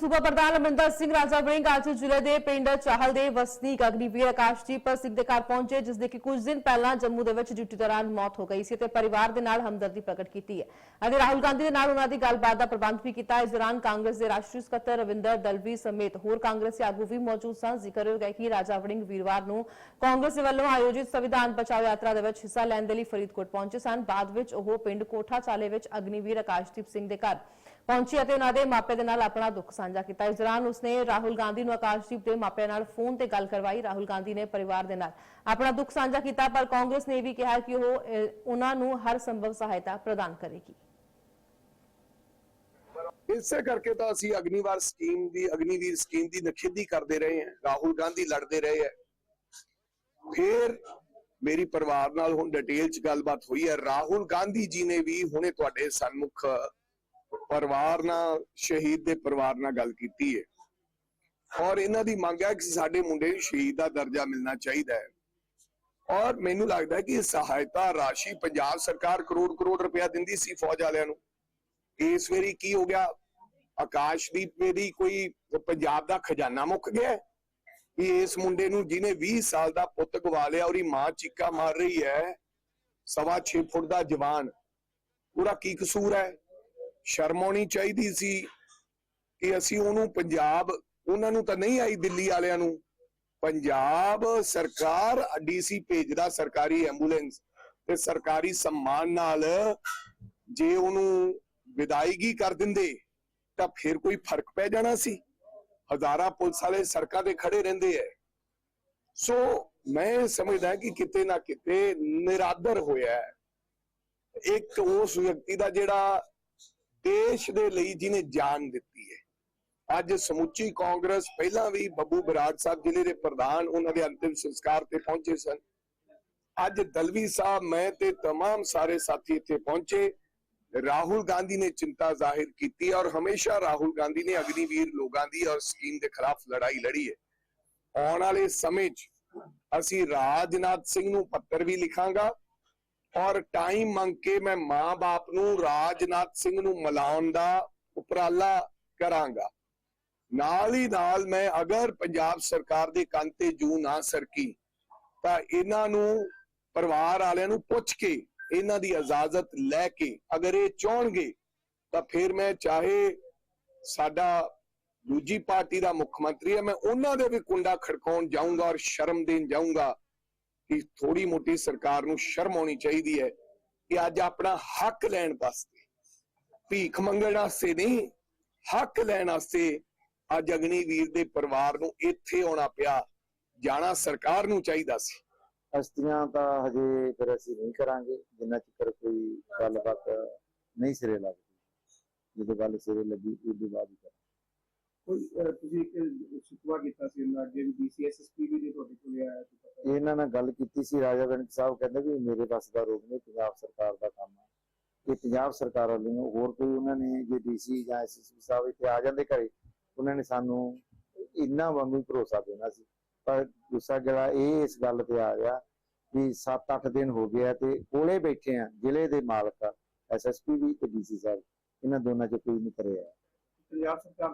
ਸੂਬਾ ਪ੍ਰਧਾਨ ਅਮਰਿੰਦਰ ਸਿੰਘ, ਰਾਜਾ ਵੜਿੰਗ ਅੱਜ ਜ਼ਿਲ੍ਹੇ ਦੇ ਪਿੰਡ ਚਾਹਲ ਦੇ ਵਸਨੀਕ ਅਗਨੀਵੀਰ ਆਕਾਸ਼ਦੀਪ ਸਿੰਘ ਦੇ ਘਰ ਪਹੁੰਚੇ, ਜਿਸ ਦੇ ਕਿ ਕੁਝ ਦਿਨ ਪਹਿਲਾਂ ਜੰਮੂ ਦੇ ਵਿੱਚ ਡਿਊਟੀ ਦੌਰਾਨ ਮੌਤ ਹੋ ਗਈ ਸੀ ਤੇ ਪਰਿਵਾਰ ਦੇ ਨਾਲ ਹਮਦਰਦੀ ਪ੍ਰਗਟ ਕੀਤੀ ਹੈ। ਅਤੇ ਰਾਹੁਲ ਗਾਂਧੀ ਦੇ ਨਾਲ ਉਹਨਾਂ ਦੀ ਗੱਲਬਾਤ ਦਾ ਪ੍ਰਬੰਧ ਵੀ ਕੀਤਾ। ਇਸ ਦੌਰਾਨ ਕਾਂਗਰਸ ਦੇ ਰਾਸ਼ਟਰੀ ਸਕੱਤਰ ਰਵਿੰਦਰ ਦਲਵੀ ਸਮੇਤ ਹੋਰ ਕਾਂਗਰਸੀ ਆਗੂ ਵੀ ਮੌਜੂਦ ਸਨ। ਜ਼ਿਕਰਯੋਗ ਹੈ ਕਿ ਰਾਜਾ ਵੜਿੰਗ ਵੀਰਵਾਰ ਨੂੰ ਕਾਂਗਰਸ ਦੇ ਵੱਲੋਂ ਆਯੋਜਿਤ ਸੰਵਿਧਾਨ ਬਚਾਓ ਯਾਤਰਾ ਦੇ ਵਿੱਚ ਹਿੱਸਾ ਲੈਣ ਦੇ ਲਈ ਫਰੀਦਕੋਟ ਪਹੁੰਚੇ ਸਨ। ਬਾਅਦ ਵਿੱਚ ਉਹ ਪਿੰਡ ਕੋਠਾ ਚਾਲੇ ਵਿੱਚ ਅਗਨੀਵੀਰ ਆਕਾਸ਼ਦੀਪ ਸਿੰਘ ਦੇ ਘਰ ਪਹੁੰਚੀ ਅਤੇ ਉਹਨਾਂ ਦੇ ਮਾਪੇ ਦੇ ਨਾਲ ਆਪਣਾ ਦੁੱਖ ਸਾਂਝਾ ਕੀਤਾ। ਇਸ ਦੌਰਾਨ ਉਸਨੇ ਰਾਹੁਲ ਗਾਂਧੀ ਨੂੰ ਆਕਾਸ਼ਦੀਪ ਦੇ ਮਾਪਿਆਂ ਨਾਲ ਫੋਨ ਤੇ ਗੱਲ ਕਰਵਾਈ। ਰਾਹੁਲ ਗਾਂਧੀ ਨੇ ਪਰਿਵਾਰ ਦੇ ਨਾਲ ਆਪਣਾ ਦੁੱਖ ਸਾਂਝਾ ਕੀਤਾ, ਪਰ ਕਾਂਗਰਸ ਨੇ ਵੀ ਕਿਹਾ ਕਿ ਉਹ ਉਹਨਾਂ ਨੂੰ ਹਰ ਸੰਭਵ ਸਹਾਇਤਾ ਪ੍ਰਦਾਨ ਕਰੇਗੀ। ਇਸੇ ਕਰਕੇ ਤਾਂ ਅਸੀਂ ਅਗਨੀਵਾਰ ਸਕੀਮ ਦੀ, ਅਗਨੀਵੀਰ ਸਕੀਮ ਦੀ ਨਖੇਦੀ ਕਰਦੇ ਰਹੇ ਹਾਂ। ਰਾਹੁਲ ਗਾਂਧੀ ਲੜਦੇ ਰਹੇ ਹੈ। ਫਿਰ ਮੇਰੀ ਪਰਿਵਾਰ ਨਾਲ ਹੁਣ ਡਿਟੇਲ ਚ ਗੱਲਬਾਤ ਹੋਈ ਹੈ। ਰਾਹੁਲ ਗਾਂਧੀ ਜੀ ਨੇ ਵੀ ਹੁਣੇ ਤੁਹਾਡੇ ਸਨਮੁਖ ਪਰਿਵਾਰ ਨਾਲ, ਸ਼ਹੀਦ ਦੇ ਪਰਿਵਾਰ ਨਾਲ ਗੱਲ ਕੀਤੀ ਹੈ ਔਰ ਇਹਨਾਂ ਦੀ ਮੰਗ ਹੈ ਕਿ ਸਾਡੇ ਮੁੰਡੇ ਨੂੰ ਸ਼ਹੀਦ ਦਾ ਦਰਜਾ ਮਿਲਣਾ ਚਾਹੀਦਾ ਹੈ। ਔਰ ਮੈਨੂੰ ਲੱਗਦਾ ਕਿ ਸਹਾਇਤਾ ਰਾਸ਼ੀ ਪੰਜਾਬ ਸਰਕਾਰ ਕਰੋੜ ਕਰੋੜ ਰੁਪਇਆ ਦਿੰਦੀ ਸੀ ਫੌਜ ਵਾਲਿਆਂ ਨੂੰ। ਇਸ ਵਾਰੀ ਕੀ ਹੋ ਗਿਆ? ਆਕਾਸ਼ਦੀਪ ਮੇਰੀ ਕੋਈ ਪੰਜਾਬ ਦਾ ਖਜ਼ਾਨਾ ਮੁੱਕ ਗਿਆ ਵੀ ਇਸ ਮੁੰਡੇ ਨੂੰ ਜਿਹਨੇ 20 ਸਾਲ ਦਾ ਪੁੱਤ ਗਵਾ ਲਿਆ, ਉਹਦੀ ਮਾਂ ਚੀਕਾ ਮਾਰ ਰਹੀ ਹੈ। ਸਵਾ 6 ਫੁੱਟ ਦਾ ਜਵਾਨ। ਉਹਦਾ ਕੀ ਕਸੂਰ ਹੈ? ਸ਼ਰਮ ਆਉਣੀ ਚਾਹੀਦੀ ਸੀ ਕਿ ਅਸੀਂ ਉਹਨੂੰ ਪੰਜਾਬ, ਉਹਨਾਂ ਨੂੰ ਤਾਂ ਨਹੀਂ ਆਈ ਦਿੱਲੀ ਵਾਲਿਆਂ ਨੂੰ। ਪੰਜਾਬ ਸਰਕਾਰ ਡੀਸੀ ਭੇਜਦਾ ਸਰਕਾਰੀ ਐਂਬੂਲੈਂਸ ਤੇ ਸਰਕਾਰੀ ਸਨਮਾਨ ਨਾਲ ਜੇ ਉਹਨੂੰ ਵਿਦਾਇਗੀ ਕਰ ਦਿੰਦੇ, ਤਾਂ ਫਿਰ ਕੋਈ ਫ਼ਰਕ ਪੈ ਜਾਣਾ ਸੀ। ਹਜ਼ਾਰਾਂ ਪੁਲਿਸ ਵਾਲੇ ਸੜਕਾਂ ਤੇ ਖੜੇ ਰਹਿੰਦੇ ਐ। ਸੋ ਮੈਂ ਸਮਝਦਾ ਕਿ ਕਿਤੇ ਨਾ ਕਿਤੇ ਨਿਰਾਦਰ ਹੋਇਆ ਇੱਕ ਉਸ ਵਿਅਕਤੀ ਦਾ ਜਿਹੜਾ ਦੇਸ਼ ਦੇ ਲਈ ਜਿਹਨੇ ਜਾਨ ਦਿੱਤੀ ਹੈ ਅੱਜ ਸਮੁੱਚੀ ਕਾਂਗਰਸ ਪਹਿਲਾਂ ਵੀ ਬੱਬੂ ਬਰਾੜ ਸਾਹਿਬ ਜ਼ਿਲ੍ਹੇ ਦੇ ਪ੍ਰਧਾਨ ਉਹਨਾਂ ਦੇ ਅੰਤਿਮ ਸੰਸਕਾਰ ਤੇ ਪਹੁੰਚੇ ਸਨ ਅੱਜ ਦਲਵੀ ਸਾਹਿਬ ਮੈਂ ਤੇ तमाम ਸਾਰੇ ਸਾਥੀ ਇੱਥੇ ਪਹੁੰਚੇ ਰਾਹੁਲ ਗਾਂਧੀ ਨੇ ਚਿੰਤਾ ਜ਼ਾਹਿਰ ਕੀਤੀ ਔਰ ਹਮੇਸ਼ਾ ਰਾਹੁਲ ਗਾਂਧੀ ਨੇ ਅਗਨੀਵੀਰ ਲੋਕਾਂ ਦੀ ਔਰ ਸਕੀਮ ਦੇ ਖਿਲਾਫ ਲੜਾਈ ਲੜੀ ਹੈ ਆਉਣ ਵਾਲੇ ਸਮੇਂ 'ਚ ਅਸੀਂ ਰਾਜਨਾਥ ਸਿੰਘ ਨੂੰ ਪੱਤਰ ਵੀ ਲਿਖਾਂਗਾ ਔਰ ਟਾਈਮ ਮੰਗ ਕੇ ਮੈਂ ਮਾਂ-ਬਾਪ ਨੂੰ, ਰਾਜਨਾਥ ਸਿੰਘ ਨੂੰ ਮਿਲਾਉਣ ਦਾ ਉਪਰਾਲਾ ਕਰਾਂਗਾ। ਨਾਲ ਹੀ ਨਾਲ ਮੈਂ ਅਗਰ ਪੰਜਾਬ ਸਰਕਾਰ ਦੇ ਕੰਨ ਤੇ ਜੂ ਨਾ ਸਰਕੀ, ਤਾਂ ਇਹਨਾਂ ਨੂੰ, ਪਰਿਵਾਰ ਵਾਲਿਆਂ ਨੂੰ ਪੁੱਛ ਕੇ, ਇਹਨਾਂ ਦੀ ਇਜਾਜ਼ਤ ਲੈ ਕੇ ਅਗਰ ਇਹ ਚਾਹਣਗੇ, ਤਾਂ ਫਿਰ ਮੈਂ ਚਾਹੇ ਸਾਡਾ ਦੂਜੀ ਪਾਰਟੀ ਦਾ ਮੁੱਖ ਮੰਤਰੀ ਹੈ, ਮੈਂ ਉਹਨਾਂ ਦੇ ਵੀ ਕੁੰਡਾ ਖੜਕਾਉਣ ਜਾਊਂਗਾ ਔਰ ਸ਼ਰਮ ਦੇਣ ਜਾਊਂਗਾ। ਕਿ ਥੋੜੀ ਮੋਟੀ ਸਰਕਾਰ ਨੂੰ ਸ਼ਰਮ ਆਉਣੀ ਚਾਹੀਦੀ ਹੈ ਕਿ ਅੱਜ ਆਪਣਾ ਹੱਕ ਲੈਣ ਵਾਸਤੇ, ਭੀਖ ਮੰਗਣ ਵਾਸਤੇ ਨਹੀਂ, ਹੱਕ ਲੈਣ ਵਾਸਤੇ ਅੱਜ ਅਗਨੀਵੀਰ ਦੇ ਪਰਿਵਾਰ ਨੂੰ ਇੱਥੇ ਆਉਣਾ ਪਿਆ, ਜਾਣਾ ਸਰਕਾਰ ਨੂੰ ਚਾਹੀਦਾ ਸੀ। ਅਸਤੀਆਂ ਤਾਂ ਹਜੇ ਫਿਰ ਅਸੀਂ ਨਹੀਂ ਕਰਾਂਗੇ, ਜਿੰਨਾ ਚਿਰ ਕੋਈ ਗੱਲਬਾਤ ਨਹੀਂ ਸਿਰੇ ਲੱਗਦੀ। ਜਦੋਂ ਗੱਲ ਸਿਰੇ ਲੱਗੀ, ਉਹਦੇ ਬਾਅਦ ਹੀ ਤੁਸੀਂ ਇੱਕ ਸ਼ਿਕਵਾ ਕੀਤਾ ਸੀ ਉਹਨਾਂ ਅੱਗੇ ਵੀ ਡੀਸੀਐਸਐਸਪੀ ਵੀ ਜੇ ਤੁਹਾਡੇ ਕੋਲ ਆਇਆ ਤਾਂ ਪਤਾ ਇਹਨਾਂ ਨਾਲ ਗੱਲ ਕੀਤੀ ਸੀ ਰਾਜਾ ਗਣਿਤ ਸਾਹਿਬ ਕਹਿੰਦੇ ਵੀ ਮੇਰੇ ਬਸ ਦਾ ਰੋਗ ਨਹੀਂ ਪੰਜਾਬ ਸਰਕਾਰ ਦਾ ਕੰਮ ਹੈ। ਇਹ ਪੰਜਾਬ ਸਰਕਾਰ ਵੱਲੋਂ ਹੋਰ ਕੋਈ ਉਹਨਾਂ ਨੇ ਜੇ ਡੀਸੀ ਜਾਂ ਐਸਐਸਪੀ ਸਾਹਿਬ ਇੱਥੇ ਆ ਜਾਂਦੇ ਘਰੇ ਉਹਨਾਂ ਨੇ ਸਾਨੂੰ ਇੰਨਾ ਵਾਂਗੂ ਭਰੋਸਾ ਦੇਣਾ ਸੀ। ਪਰ ਗੁੱਸਾ ਜਿਹੜਾ ਇਹ ਇਸ ਗੱਲ ਤੇ ਆ ਗਿਆ ਵੀ 7-8 ਦਿਨ ਹੋ ਗਏ ਆ ਤੇ ਕੋਲੇ ਬੈਠੇ ਆ ਜ਼ਿਲ੍ਹੇ ਦੇ ਮਾਲਕ ਐਸਐਸਪੀ ਵੀ ਤੇ ਡੀਸੀ ਸਾਹਿਬ। ਇਹਨਾਂ ਦੋਨਾਂ ਚ ਕੋਈ ਨਹੀਂ ਕਰਿਆ ਪੰਜਾਬ ਸਰਕਾਰ